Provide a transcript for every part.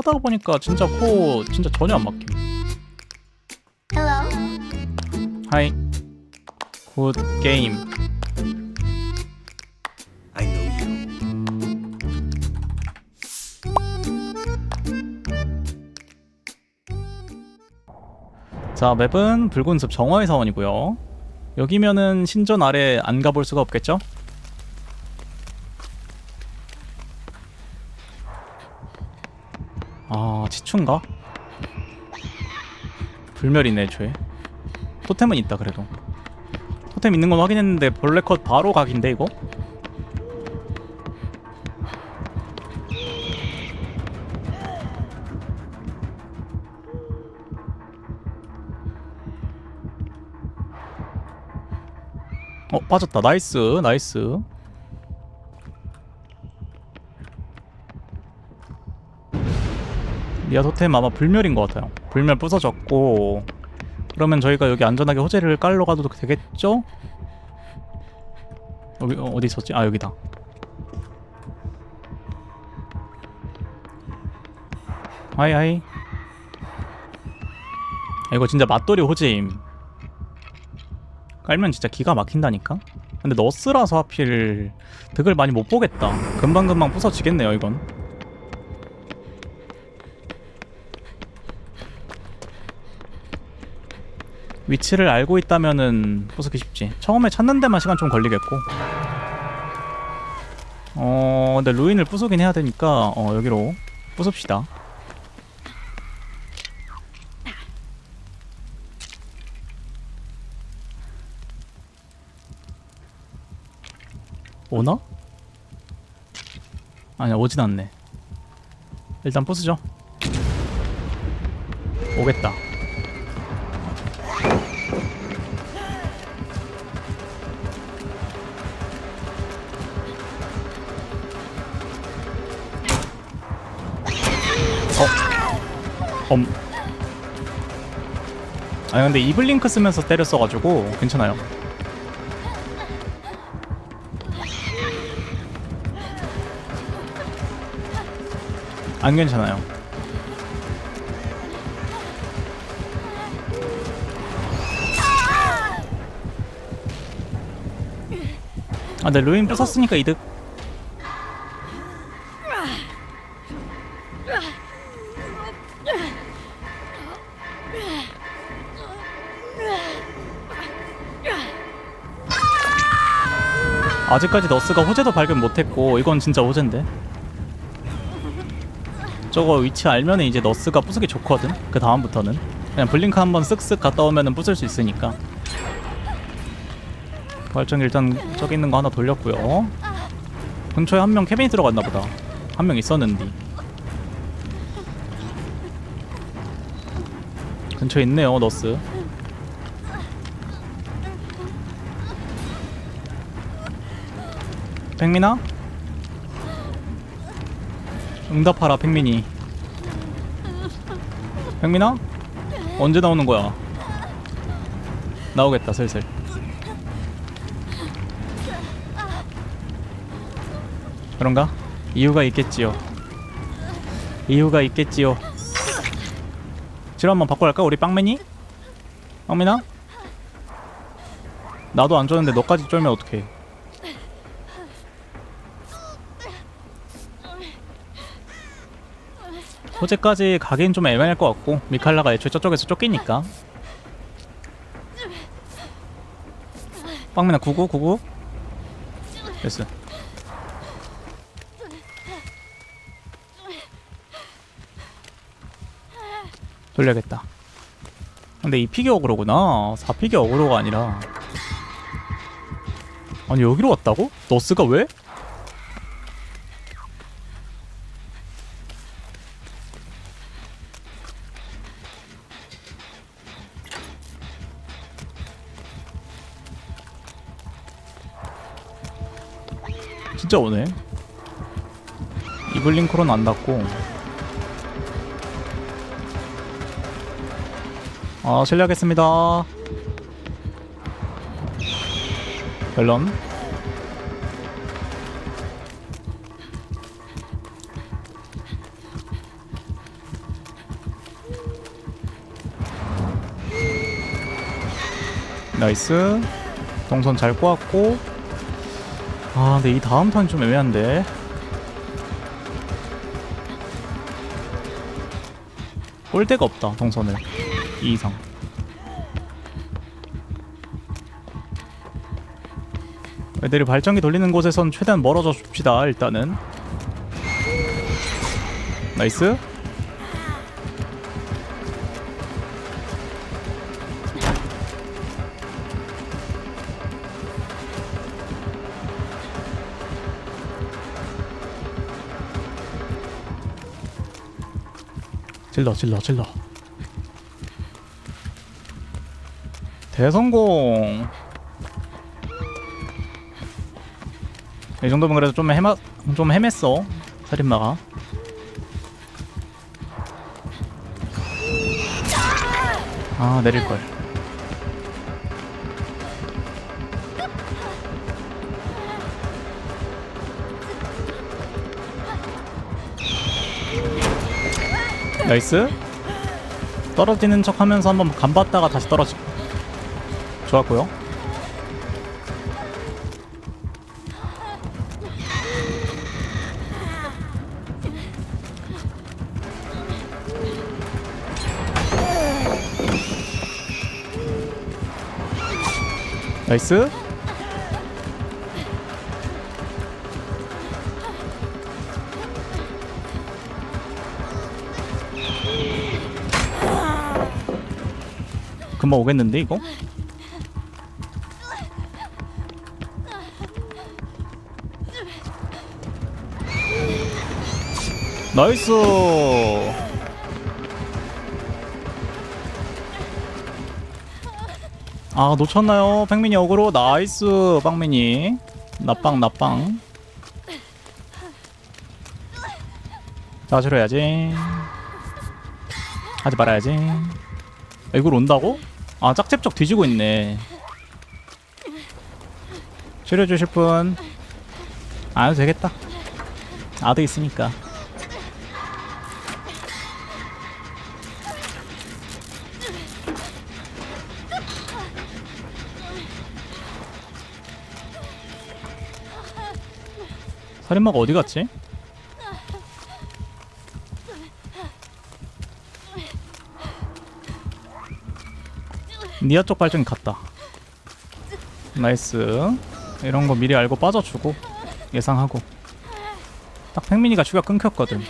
하다 보니까 진짜 코 진짜 전혀 안 막힘. Hello. 하이. 굿 게임. I know you. 자 맵은 붉은 숲 정화의 사원이고요. 여기면은 신전 아래 안 가볼 수가 없겠죠? 아 치춘가? 불멸이네 애초에 토템은 있다 그래도 토템 있는 건 확인했는데 벌레컷 바로 각인데 이거? 어 빠졌다 나이스 나이스 리아 토템 아마 불멸인 것 같아요 불멸 부서졌고 그러면 저희가 여기 안전하게 호재를 깔러 가도 되겠죠? 여기 어, 어디 있었지? 아 여기다 하이 하이 아, 이거 진짜 맛돌이 호재임 깔면 진짜 기가 막힌다니까? 근데 너스라서 하필 득을 많이 못 보겠다 금방금방 부서지겠네요 이건 위치를 알고 있다면은 부수기 쉽지. 처음에 찾는 데만 시간 좀 걸리겠고. 어 근데 루인을 부수긴 해야 되니까 어 여기로 부숩시다. 오나? 아니야 오진 않네. 일단 부수죠. 오겠다 엄 아니 근데 이블링크 쓰면서 때렸어가지고 괜찮아요 안 괜찮아요. 아, 근데 루인 부쉈으니까 이득. 아직까지 너스가 호재도 발견 못했고 이건 진짜 호재인데 저거 위치 알면은 이제 너스가 부수기 좋거든. 그 다음부터는 그냥 블링크 한번 쓱쓱 갔다 오면은 부술 수 있으니까. 발전 일단 저기 있는 거 하나 돌렸고요. 근처에 한 명 캐빈이 들어갔나 보다. 한 명 있었는데. 근처에 있네요, 너스. 백민아? 응답하라 팽민이 팽민아? 언제 나오는 거야? 나오겠다 슬슬 그런가? 이유가 있겠지요 이유가 있겠지요 지금 한번 바꿔갈까? 우리 빵맨이? 빵민아? 나도 안 줬는데 너까지 쫄면 어떡해 호재까지 가긴 좀 애매할 것 같고 미칼라가 애초에 저쪽에서 쫓기니까. 빵민아 99 99 됐어. 돌려야겠다. 근데 이 피겨 어그로구나. 4피겨 어그로가 아니라. 아니 여기로 왔다고? 너스가 왜? 진짜 오네. 이블링 크론 안 닿고. 아 실례하겠습니다. 별론 나이스. 동선 잘 꼬았고. 아 근데 이 다음 턴이 좀 애매한데. 올 데가 없다 동선을. 2 이상. 애들이 발전기 돌리는 곳에선 최대한 멀어져 줍시다 일단은. 나이스 질러 질러 질러. 대성공. 이 정도면 그래도 좀 헤마 좀 헤맸어 살인마가. 아 내릴 걸 나이스. 떨어지는 척 하면서 한번 간봤다가 다시 떨어지 좋았고요. 나이스 금방 오겠는데 이거? 나이스 아 놓쳤나요? 팽민이 어그로 나이스 빵민이 나빵 나빵 다시로 해야지 하지 말아야지 아, 이걸 온다고? 아 짝집적 뒤지고 있네. 치료해주실 분. 안 해도 되겠다. 아드 있으니까. 살인마가 어디 갔지? 니아 쪽 발전기 갔다. 나이스. 이런 거 미리 알고 빠져주고 예상하고. 딱 팽민이가 추가 끊겼거든.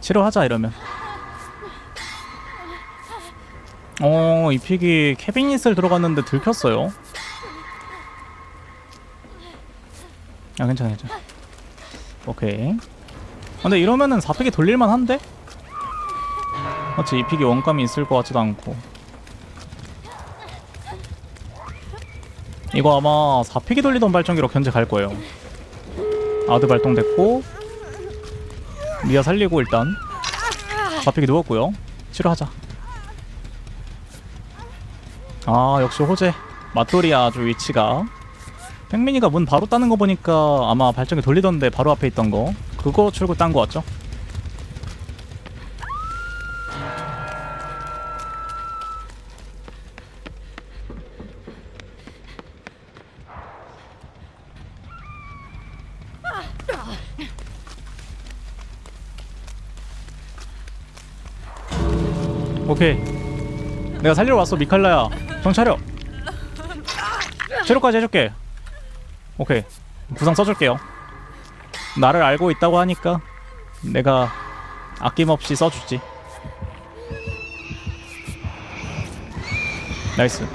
치료하자 이러면. 어, 이 픽이 캐비닛을 들어갔는데 들켰어요. 아, 괜찮아, 괜찮아. 오케이. 아, 근데 이러면은 4픽이 돌릴만 한데? 맞지, 이 픽이 원감이 있을 것 같지도 않고. 이거 아마 4픽이 돌리던 발전기로 견제 갈 거예요. 아드 발동됐고, 미아 살리고 일단 4픽이 누웠고요. 치료하자. 아 역시 호재 맞돌이 아주 위치가 팽민이가 문 바로 따는 거 보니까 아마 발전기 돌리던데 바로 앞에 있던 거 그거 출구 딴 거 같죠? 오케이. 내가 살리러 왔어 미칼라야. 정 차려. 치료까지 해줄게. 오케이. 구상 써줄게요 나를 알고 있다고 하니까 내가 아낌없이 써주지. 나이스.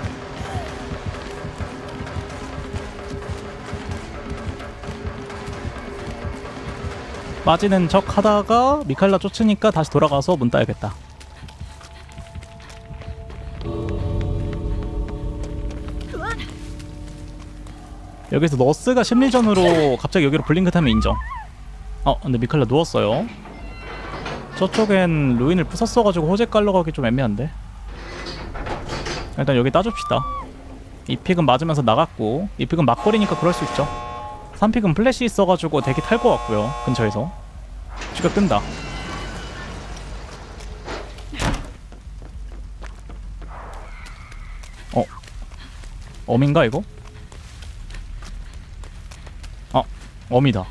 빠지는 척 하다가 미칼라 쫓으니까 다시 돌아가서 문 따야겠다 여기서 너스가 심리전으로 갑자기 여기로 블링크 타면 인정. 어 근데 미칼라 누웠어요. 저쪽엔 루인을 부쉈어가지고 호재 깔러 가기 좀 애매한데. 일단 여기 따줍시다. 이 픽은 맞으면서 나갔고 이 픽은 막걸리니까 그럴 수 있죠. 3픽은 플래시 있어가지고 대기 탈 것 같고요 근처에서. 쥐가 뜬다. 어? 어민가 이거? 어미다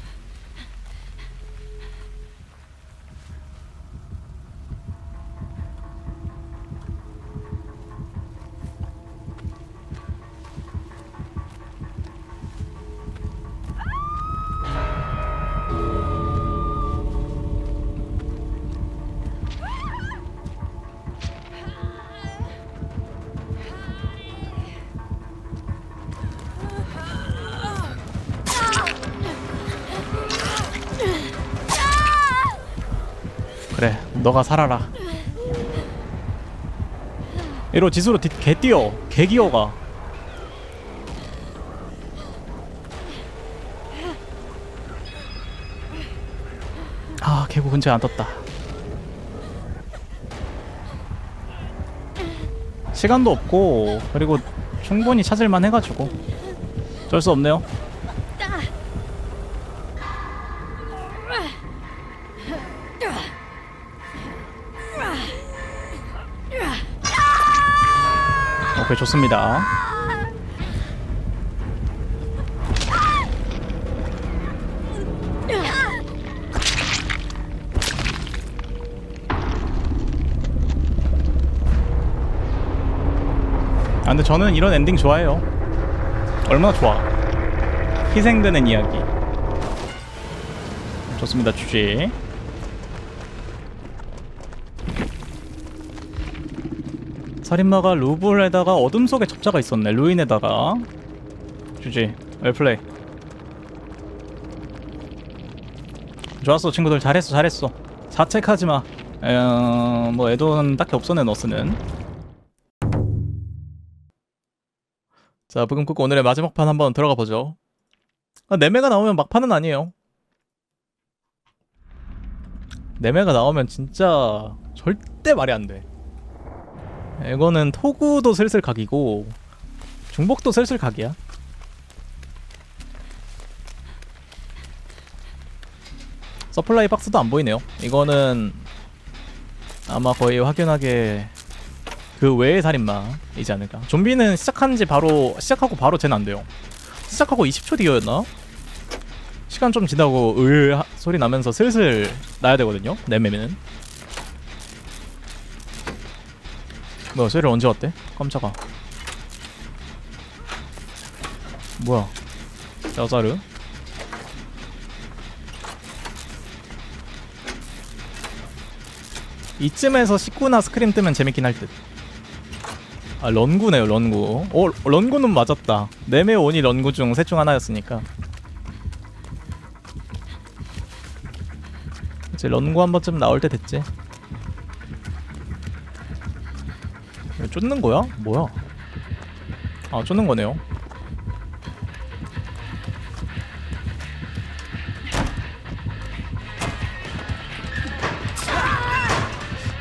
너가 살아라. 이로 지수로 뒤, 개 뛰어. 개 기어가. 아 개구 근처에 안 떴다. 시간도 없고 그리고 충분히 찾을만 해가지고. 어쩔 수 없네요 오케이 좋습니다. 아 근데 저는 이런 엔딩 좋아해요. 얼마나 좋아. 희생되는 이야기. 좋습니다 주제 살인마가 루블에다가 어둠 속에 접자가 있었네 루인에다가. 주제 웰플레이. 좋았어 친구들. 잘했어 잘했어. 자책하지마. 어, 뭐 애도는 딱히 없었네 너스는. 자 부금 끄고 오늘의 마지막 판 한번 들어가 보죠. 아, 네메가 나오면 막판은 아니에요. 네메가 나오면 진짜 절대 말이 안돼 이거는 토구도 슬슬 각이고 중복도 슬슬 각이야. 서플라이 박스도 안 보이네요. 이거는 아마 거의 확연하게 그 외의 살인마이지 않을까. 좀비는 시작한 지 바로 시작하고 바로 쟤는 안 돼요. 시작하고 20초 뒤였나? 시간 좀 지나고 으 하- 소리 나면서 슬슬 나야 되거든요 내매는 뭐야 쇠를 언제 왔대? 깜짝아. 뭐야? 여자르? 이쯤에서 19나 스크림 뜨면 재밌긴 할듯. 아 런구네요 런구. 어 런구는 맞았다. 네메 오니 런구 중 셋 중 하나였으니까. 이제 런구 한 번쯤 나올 때 됐지 이거 쫓는 거야? 뭐야? 아 쫓는 거네요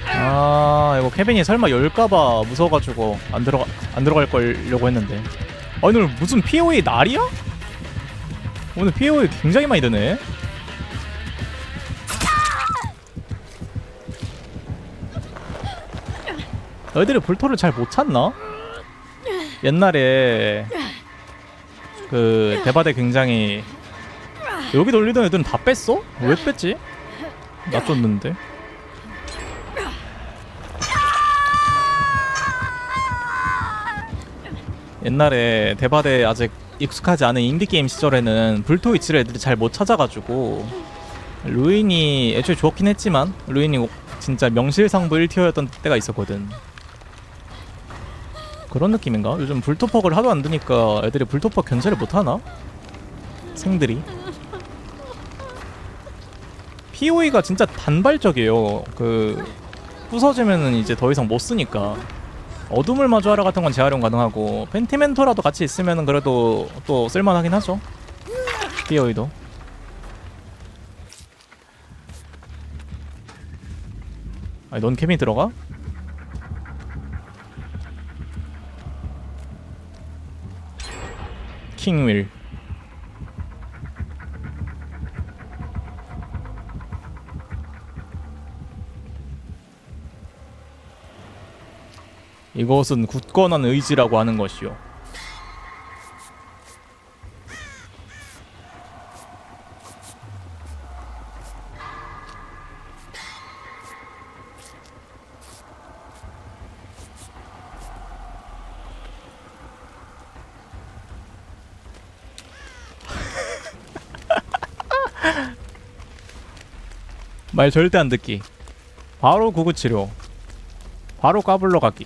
아 이거 케빈이 설마 열까봐 무서워가지고 안 들어가 안 들어갈 걸려고 했는데 아 오늘 무슨 POE 날이야? 오늘 POE 굉장히 많이 드네 너희들이 불토를 잘 못 찾나? 옛날에 그 대바대 굉장히 여기 돌리던 애들은 다 뺐어? 왜 뺐지? 나 쫓는데 옛날에 대바대 아직 익숙하지 않은 인디게임 시절에는 불토 위치를 애들이 잘 못 찾아가지고 루인이 애초에 좋긴 했지만 루인이 진짜 명실상부 1티어였던 때가 있었거든 그런 느낌인가? 요즘 불토퍽을 하도 안 드니까 애들이 불토퍽 견제를 못하나? 생들이 POE가 진짜 단발적이에요 그 부서지면은 이제 더 이상 못 쓰니까 어둠을 마주하라 같은 건 재활용 가능하고 펜티멘토라도 같이 있으면은 그래도 또 쓸만하긴 하죠 POE도 아니 넌 케미 들어가? 킹윌 이것은 굳건한 의지라고 하는 것이요 말 절대 안 듣기. 바로 구구 치료. 바로 까불러 가기.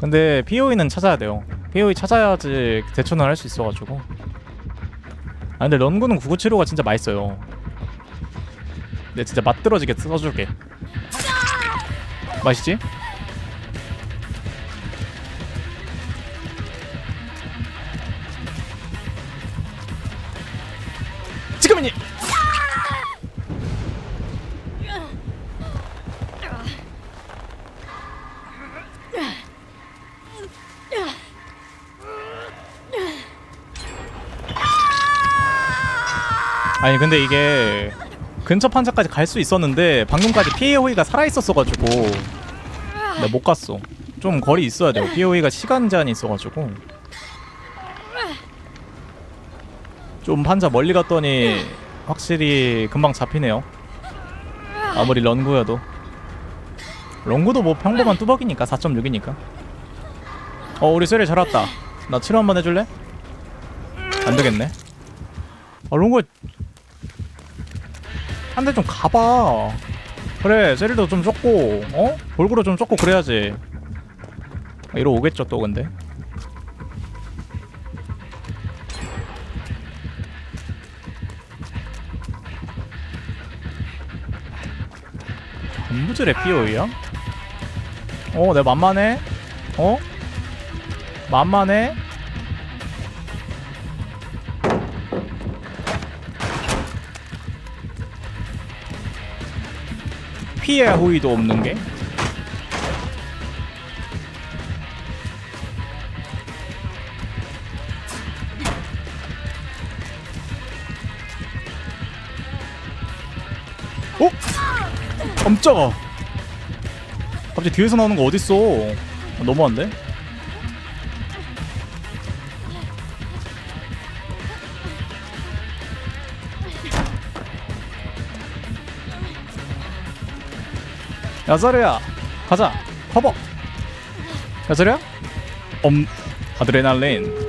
근데 POE는 찾아야 돼요. POE 찾아야지 대처는 할 수 있어가지고. 아 근데 런구는 구구치료가 진짜 맛있어요. 근데 진짜 맛들어지게 써줄게. 맛있지? 지금이니! 아니 근데 이게 근처 판자까지 갈 수 있었는데 방금까지 피해 호이가 살아 있었어가지고 내가 못 갔어. 좀 거리 있어야 돼요. 호이가 시간 제한이 있어가지고 좀 판자 멀리 갔더니 확실히 금방 잡히네요. 아무리 런구여도 런구도 뭐 평범한 뚜벅이니까 4.6이니까. 어 우리 셀이 잘 왔다. 나 치료 한번 해줄래? 안 되겠네. 아 런구 한대좀 가봐. 그래, 세릴도 좀 쫓고, 어? 볼구로 좀 쫓고 그래야지. 아, 이러 오겠죠 또 근데. 전부즈레 피오이야? 어, 내 만만해? 어? 만만해? 피해 호의도 없는 게? 어? 깜짝아 갑자기 뒤에서 나오는 거 어딨어 아, 너무한데? 야자르야 가자. 커버. 야자르야? 엄 아드레날린.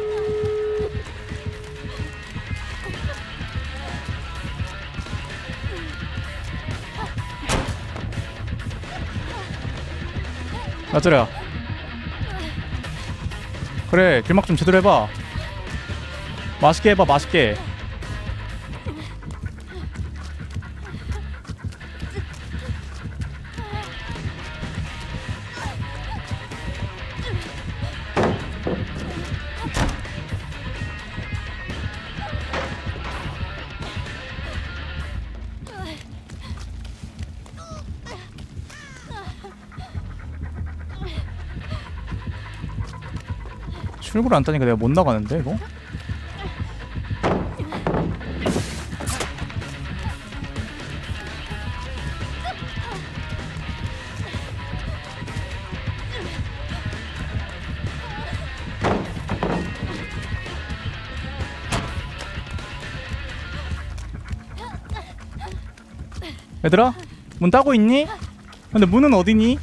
야자르야. 그래 길막 좀 제대로 해봐. 맛있게 해봐 맛있게 출구를 안 따니까 내가 못 나가는데 이거? 얘들아 문 따고 있니? 근데 문은 어디니?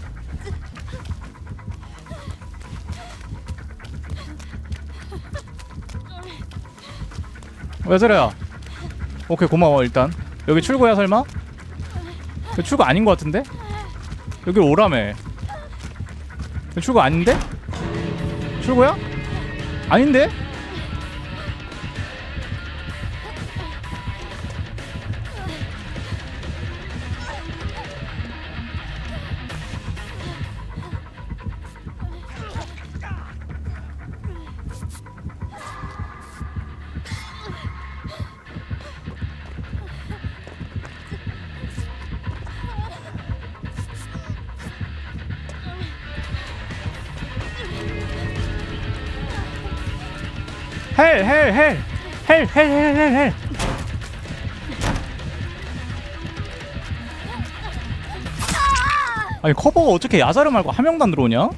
왜 저래요? 오케이 고마워 일단 여기 출구야 설마? 출구 아닌 것 같은데? 여기 오라며 출구 아닌데? 출구야? 아닌데? 헬! 헬! 헬! 헬! 헬! 헬! 아니 커버가 어떻게 야자르 말고 한 명도 안 들어오냐?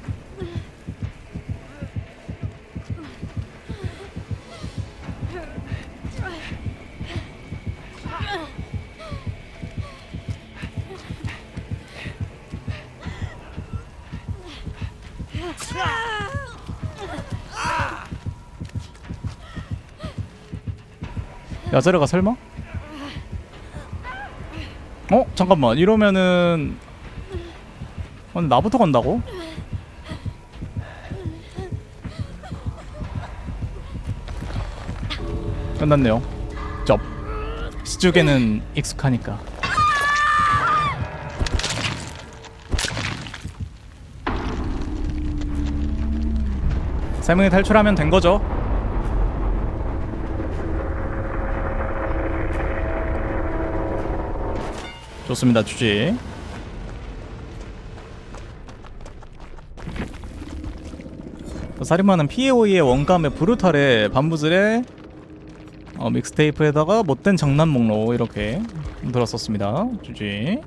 야제르가 설마? 어? 잠깐만 이러면은 어, 근데 나부터 간다고? 끝났네요 쩝 시죽에는 익숙하니까 세명이 탈출하면 된 거죠 좋습니다 주지. 살인마는 PAOE의 원감에 브루탈에 반부질에 어, 믹스테이프에다가 못된 장난 목록 이렇게 들었었습니다 주지